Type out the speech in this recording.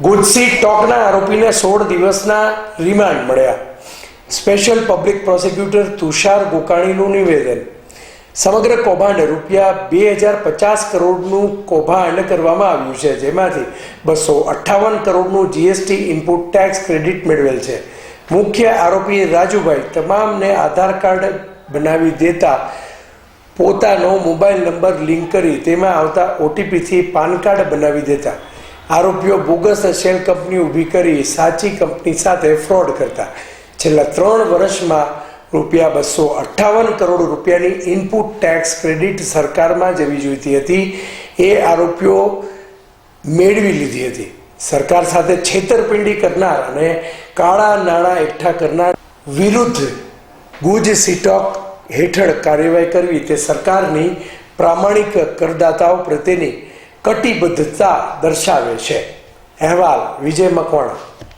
ગુજસી ટોકના આરોપીને સોળ દિવસના રિમાન્ડ મળ્યા. સ્પેશિયલ પબ્લિક પ્રોસિક્યુટર તુષાર ગોકાણીનું નિવેદન. સમગ્ર કૌભાંડ રૂપિયા બે હજાર પચાસ કરોડનું કૌભાંડ કરવામાં આવ્યું છે, જેમાંથી બસો અઠ્ઠાવન કરોડનું જીએસટી ઇનપુટ ટેક્સ ક્રેડિટ મેળવેલ છે. મુખ્ય આરોપી રાજુભાઈ તમામને આધાર કાર્ડ બનાવી દેતા પોતાનો મોબાઈલ નંબર લિંક કરી તેમાં આવતા ઓટીપીથી પાન કાર્ડ બનાવી દેતા આરોપીઓ બોગસ શેલ કંપની ઊભી કરી સાચી કંપની સાથે ફ્રોડ કરતા. છેલ્લા ત્રણ વર્ષમાં રૂપિયા બસો અઠ્ઠાવન કરોડ રૂપિયાની ઇનપુટ ટેક્સ ક્રેડિટ સરકારમાં જવી જોઈતી હતી. એ આરોપીઓ મેળવી લીધી હતી. સરકાર સાથે છેતરપિંડી કરનાર અને કાળા નાણાં એકઠા કરનાર વિરુદ્ધ ગુજ સિટોક હેઠળ કાર્યવાહી કરવી તે સરકારની પ્રામાણિક કરદાતાઓ પ્રત્યેની કટિબદ્ધતા દર્શાવે છે. અહેવાલ વિજય મકવાણા.